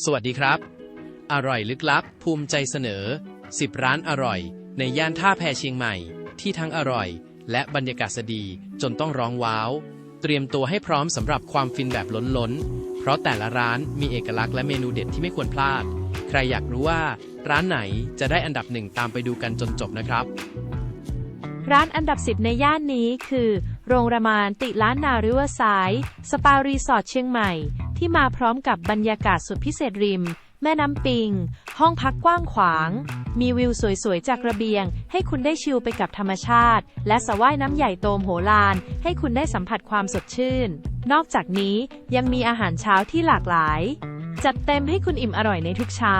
สวัสดีครับ อร่อยลึกลับ ภูมิใจเสนอ 10 ร้านอร่อย ในย่านท่าแพเชียงใหม่ ที่ทั้งอร่อย และบรรยากาศดีจนต้องร้องว้าว เตรียมตัวให้พร้อมสำหรับความฟินแบบล้นๆเพราะแต่ละร้านมีเอกลักษณ์และเมนูเด็ดที่ไม่ควรพลาด ใครอยากรู้ว่า ร้านไหนจะได้อันดับหนึ่งตามไปดูกันจนจบนะครับ ร้านอันดับ 10 ในย่านนี้คือ โรงรมานติล้านนาริเวอร์ไซด์สปารีสอร์ทเชียงใหม่ ที่มาพร้อมกับบรรยากาศสุดพิเศษริม แม่น้ำปิง ห้องพักกว้างขวาง มีวิวสวยๆ จากระเบียง ให้คุณได้ชิลไปกับธรรมชาติ และสระว่ายน้ำใหญ่โตมโหฬารให้คุณได้สัมผัสความสดชื่น นอกจากนี้ยังมีอาหารเช้าที่หลากหลาย จัดเต็มให้คุณอิ่มอร่อยในทุกเช้า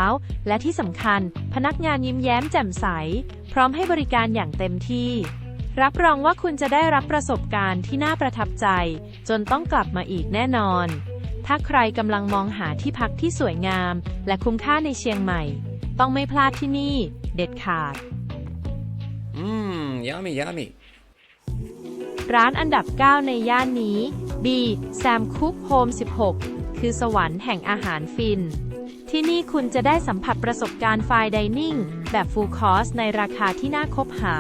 และที่สำคัญ พนักงานยิ้มแย้มแจ่มใส พร้อมให้บริการอย่างเต็มที่รับรองว่าคุณจะได้รับประสบการณ์ที่น่าประทับใจ จนต้องกลับมาอีกแน่นอน ถ้าใครกำลังมองหาที่พักที่สวยงาม และคุ้มค่าในเชียงใหม่ ต้องไม่พลาดที่นี่ เด็ดขาด Mmm, yummy, yummy. ร้านอันดับ 9 ในย่านนี้ B Sam Cook Home 16 คือสวรรค์แห่งอาหารฟิน ที่นี่คุณจะได้สัมผัสประสบการณ์ไฟน์ไดนิ่งแบบฟูลคอร์สในราคาที่น่าคบหา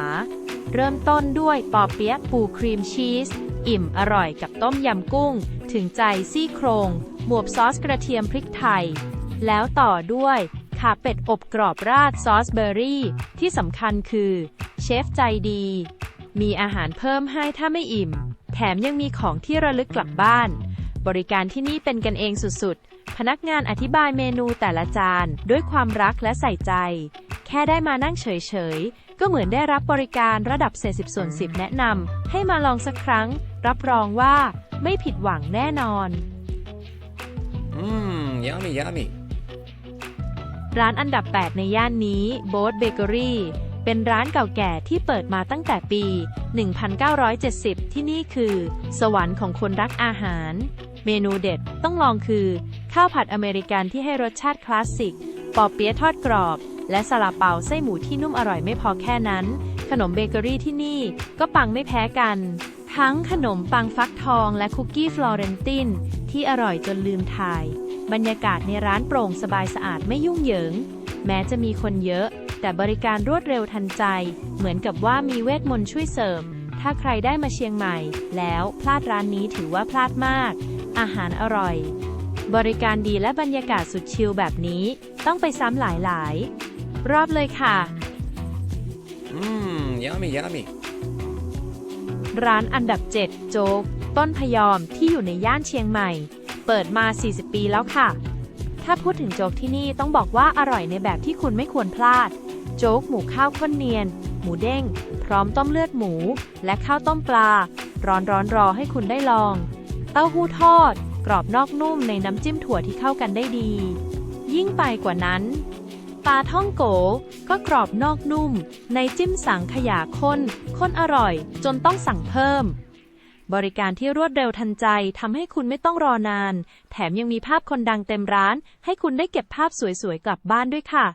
เริ่มต้นด้วยปอเปี๊ยะปูครีมชีส อิ่มอร่อยกับต้มยำกุ้ง ถึงใจซี่โครง หมวบซอสกระเทียมพริกไทย แล้วต่อด้วยขาเป็ดอบกรอบราดซอสเบอร์รี่ ที่สำคัญคือ เชฟใจดี มีอาหารเพิ่มให้ถ้าไม่อิ่ม แถมยังมีของที่ระลึกกลับบ้าน บริการที่นี่เป็นกันเองสุดๆ พนักงานอธิบายเมนูแต่ละจานด้วยความรักและใส่ใจ ค่ได้มานั่งเฉยๆ ก็เหมือนได้รับบริการระดับเศษสิบส่วนสิบแนะนำให้มาลองสักครั้ง รับรองว่าไม่ผิดหวังแน่นอน Mmm, yummy, yummy. ร้านอันดับ 8 ในย่านนี้โบ๊ทเบเกอรี่เป็นร้านเก่าแก่ที่เปิดมาตั้งแต่ปี 1970 ที่นี่คือ สวรรค์ของคนรักอาหาร เมนูเด็ดต้องลองคือ ข้าวผัดอเมริกันที่ให้รสชาติคลาสสิก ปอเปี๊ยะทอดกรอบ และซาลาเปาไส้หมูที่นุ่มอร่อยไม่พอแค่นั้น ขนมเบเกอรี่ที่นี่ก็ปังไม่แพ้กัน ทั้งขนมปังฟักทองและคุกกี้ฟลอเรนตินที่อร่อยจนลืมถ่าย บรรยากาศในร้านโปร่งสบายสะอาดไม่ยุ่งเหยิง แม้จะมีคนเยอะ แต่บริการรวดเร็วทันใจ เหมือนกับว่ามีเวทมนต์ช่วยเสริม ถ้าใครได้มาเชียงใหม่ แล้วพลาดร้านนี้ถือว่าพลาดมาก อาหารอร่อย บริการดีและบรรยากาศสุดชิลแบบนี้ ต้องไปซ้ำหลายๆ รอบเลยค่ะ Mmm, yummy, yummy. ร้านอันดับ 7 โจ๊ก ต้นพยอมที่อยู่ในย่านเชียงใหม่ เปิดมา 40 ปีแล้วค่ะ ถ้าพูดถึงโจ๊กที่นี่ต้องบอกว่าอร่อยในแบบที่คุณไม่ควรพลาด โจ๊กหมูข้าวข้นเนียน หมูเด้ง พร้อมต้มเลือดหมู และข้าวต้มปลา ร้อนร้อนๆรอให้คุณได้ลอง เต้าหู้ทอด กรอบนอกนุ่มในน้ำจิ้มถั่วที่เข้ากันได้ดี ยิ่งไปกว่านั้น ปลาท่องโก ก็กรอบนอกนุ่ม ในจิ้มสังขยาข้นข้นอร่อย จนต้องสั่งเพิ่ม บริการที่รวดเร็วทันใจทำให้คุณไม่ต้องรอนาน แถมยังมีภาพคนดังเต็มร้าน ให้คุณได้เก็บภาพสวยๆ กลับบ้านด้วยค่ะ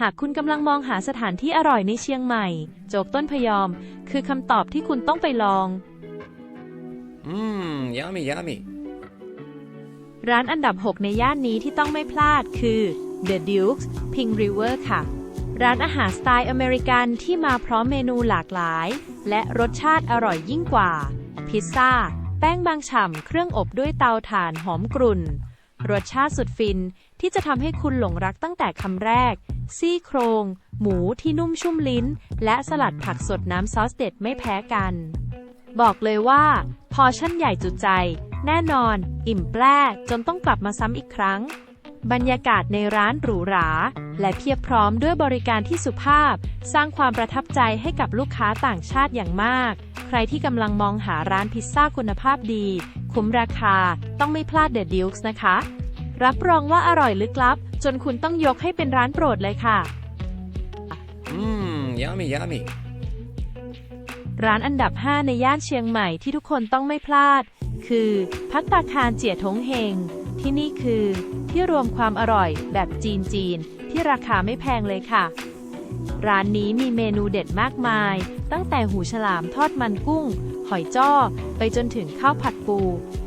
หากคุณกำลังมองหาสถานที่อร่อยในเชียงใหม่ โจกต้นพยอม คือคำตอบที่คุณต้องไปลอง Mmm, yummy, yummy. ร้านอันดับ 6 ในย่านนี้ที่ต้องไม่พลาดคือ The Dukes Pink River ค่ะ ร้านอาหารสไตล์อเมริกันที่มาพร้อมเมนูหลากหลาย และรสชาติอร่อยยิ่งกว่า พิซซ่า แป้งบางฉ่ำเครื่องอบด้วยเตาถ่านหอมกรุ่น รสชาติสุดฟินที่จะทำให้คุณหลงรักตั้งแต่คำแรก ซี่โครง หมูที่นุ่มชุ่มลิ้น และสลัดผักสดน้ำซอสเด็ดไม่แพ้กัน บอกเลยว่า พอชั่นใหญ่จุใจ แน่นอน อิ่มแปร่จนต้องกลับมาซ้ำอีกครั้ง บรรยากาศในร้านหรูหรา และเพียบพร้อมด้วยบริการที่สุภาพ สร้างความประทับใจให้กับลูกค้าต่างชาติอย่างมาก ใครที่กำลังมองหาร้านพิซซ่าคุณภาพดี คุ้มราคา ต้องไม่พลาดเดอะดิวส์นะคะ รับรองว่าอร่อยลึกลับ จนคุณต้องยกให้เป็นร้านโปรดเลยค่ะ Mmm, yummy, yummy. ร้านอันดับ 5 ในย่านเชียงใหม่ที่ทุกคนต้องไม่พลาด คือ พัตตาคารเจียทงเฮง ที่นี่คือ ที่รวมความอร่อยแบบจีนจีนๆที่ราคาไม่แพงเลยค่ะ ร้านนี้มีเมนูเด็ดมากมาย ตั้งแต่หูฉลามทอดมันกุ้ง หอยจ้อ ไปจนถึงข้าวผัดปู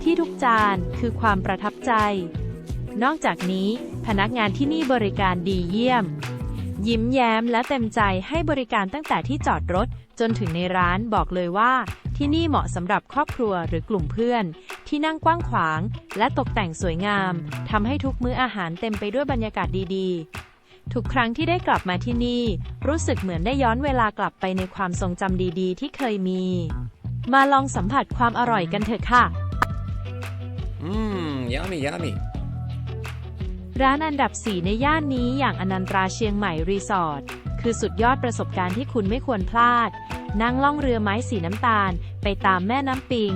ที่ทุกจานคือความประทับใจ นอกจากนี้พนักงานที่นี่บริการดีเยี่ยม ยิ้มแย้มและเต็มใจให้บริการตั้งแต่ที่จอดรถจนถึงในร้านบอกเลยว่า ที่นี่เหมาะสำหรับครอบครัวหรือกลุ่มเพื่อน ที่นั่งกว้างขวาง และตกแต่งสวยงามทำให้ทุกมื้ออาหารเต็มไปด้วยบรรยากาศดีๆ ทุกครั้งที่ได้กลับมาที่นี่ รู้สึกเหมือนได้ย้อนเวลากลับไปในความทรงจำดีๆ ที่เคยมี มาลองสัมผัสความอร่อยกันเถอะค่ะ Mmm, yummy, yummy. ร้านอันดับ 4 ในย่านนี้อย่างอนันตราเชียงใหม่รีสอร์ทคือสุดยอดประสบการณ์ที่คุณไม่ควรพลาด นั่งล่องเรือไม้สีน้ำตาล ไปตามแม่น้ำปิง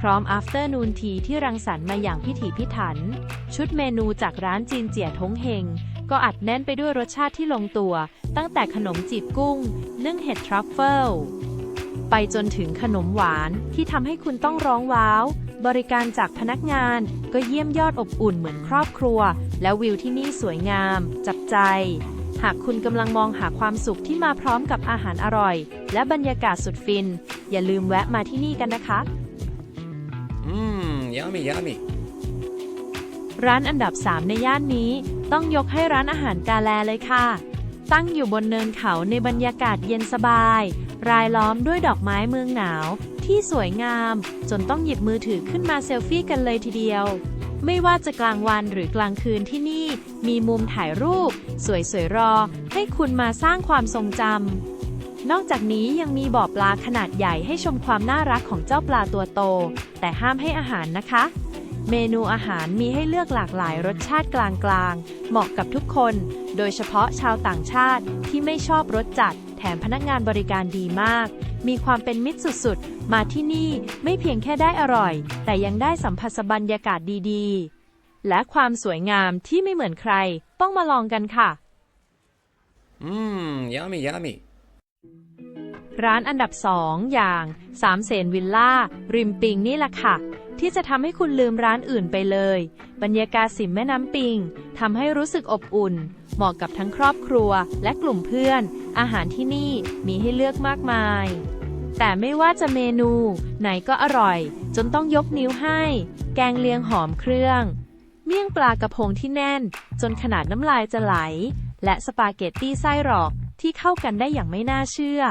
พร้อม afternoon tea ที่รังสรรค์มาอย่างพิถีพิถัน ชุดเมนูจากร้านจีนเจี๋ยทงเฮง ก็อัดแน่นไปด้วยรสชาติที่ลงตัว ตั้งแต่ขนมจีบกุ้ง นึ่งเห็ดทรัฟเฟิล ไปจนถึงขนมหวานที่ทำให้คุณต้องร้องว้าว บริการจากพนักงานก็เยี่ยมยอดอบอุ่นเหมือนครอบครัว แล้ววิวที่นี่สวยงาม จับใจ หากคุณกำลังมองหาความสุขที่มาพร้อมกับอาหารอร่อย และบรรยากาศสุดฟิน อย่าลืมแวะมาที่นี่กันนะคะ Mmm, yummy, yummy. ร้านอันดับ 3 ในย่านนี้ต้องยกให้ร้านอาหารกาแลเลยค่ะ ตั้งอยู่บนเนินเขาในบรรยากาศเย็นสบาย รายล้อมด้วยดอกไม้เมืองหนาว ที่สวยงาม จนต้องหยิบมือถือขึ้นมาเซลฟี่กันเลยทีเดียว ไม่ว่าจะกลางวันหรือกลางคืนที่นี่ มีมุมถ่ายรูป สวยๆรอ ให้คุณมาสร้างความทรงจำ นอกจากนี้ยังมีบ่อปลาขนาดใหญ่ให้ชมความน่ารักของเจ้าปลาตัวโต แต่ห้ามให้อาหารนะคะ เมนูอาหารมีให้เลือกหลากหลายรสชาติกลางๆ เหมาะกับทุกคน โดยเฉพาะชาวต่างชาติที่ไม่ชอบรสจัด แถมพนักงานบริการดีมาก มีความเป็นมิตรสุดๆ มาที่นี่ไม่เพียงแค่ได้อร่อย แต่ยังได้สัมผัสบรรยากาศดีๆ และความสวยงามที่ไม่เหมือนใคร ต้องมาลองกันค่ะ Mmm, yummy, yummy. ร้านอันดับ2อย่างสามเสนวิลล่า ริมปิงนี่แหละค่ะ ที่จะทำให้คุณลืมร้านอื่นไปเลย บรรยากาศสิมแม่น้ำปิงทำให้รู้สึกอบอุ่น เหมาะกับทั้งครอบครัวและกลุ่มเพื่อน อาหารที่นี่มีให้เลือกมากมาย แต่ไม่ว่าจะเมนู ไหนก็อร่อย จนต้องยกนิ้วให้ แกงเลียงหอมเครื่อง เมี่ยงปลากระพงที่แน่น จนขนาดน้ำลายจะไหล และสปาเกตตี้ไส้หรอกที่เข้ากันได้อย่างไม่น่าเชื่อ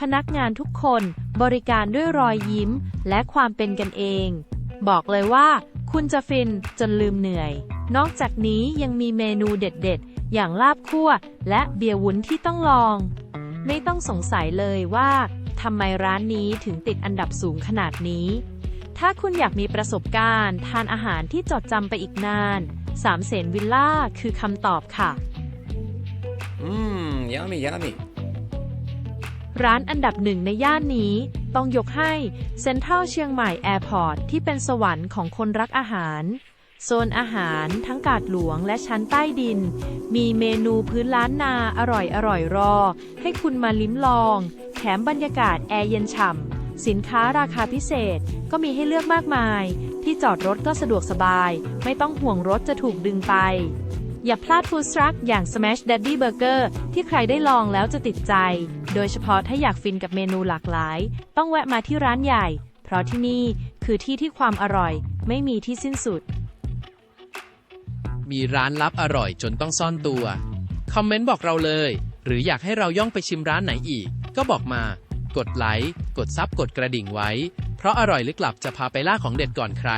พนักงานทุกคนบริการด้วยรอยยิ้ม และความเป็นกันเอง บอกเลยว่า คุณจะฟินจนลืมเหนื่อย นอกจากนี้ยังมีเมนูเด็ดๆ อย่างลาบคั่ว และเบียร์วุ้นที่ต้องลอง ไม่ต้องสงสัยเลยว่าทำไมร้านนี้ถึงติดอันดับสูงขนาดนี้ ถ้าคุณอยากมีประสบการณ์ ทานอาหารที่จดจำไปอีกนานสามเสนวิลล่าคือคำตอบค่ะ Mmm, yummy, yummy. ร้านอันดับหนึ่งในย่านนี้ ต้องยกให้เซ็นทรัลเชียงใหม่แอร์พอร์ตที่เป็นสวรรค์ของคนรักอาหาร โซนอาหารทั้งกาดหลวงและชั้นใต้ดิน มีเมนูพื้นล้านนาอร่อยอร่อยรอ ให้คุณมาลิ้มลอง แถมบรรยากาศแอร์เย็นฉ่ำสินค้าราคาพิเศษก็มีให้เลือกมากมาย ที่จอดรถก็สะดวกสบาย ไม่ต้องห่วงรถจะถูกดึงไป อย่าพลาดฟู้ดทรัคอย่าง Smash Daddy Burger ที่ใครได้ลองแล้วจะติดใจ โดยเฉพาะถ้าอยากฟินกับเมนูหลากหลาย ต้องแวะมาที่ร้านใหญ่ เพราะที่นี่คือที่ที่ความอร่อยไม่มีที่สิ้นสุด มีร้านลับอร่อยจนต้องซ่อนตัว คอมเมนต์บอกเราเลย หรืออยากให้เราย่องไปชิมร้านไหนอีก ก็บอกมา กดไลค์ กดซับกดกระดิ่งไว้ เพราะอร่อยลึกลับจะพาไปล่าของเด็ดก่อนใคร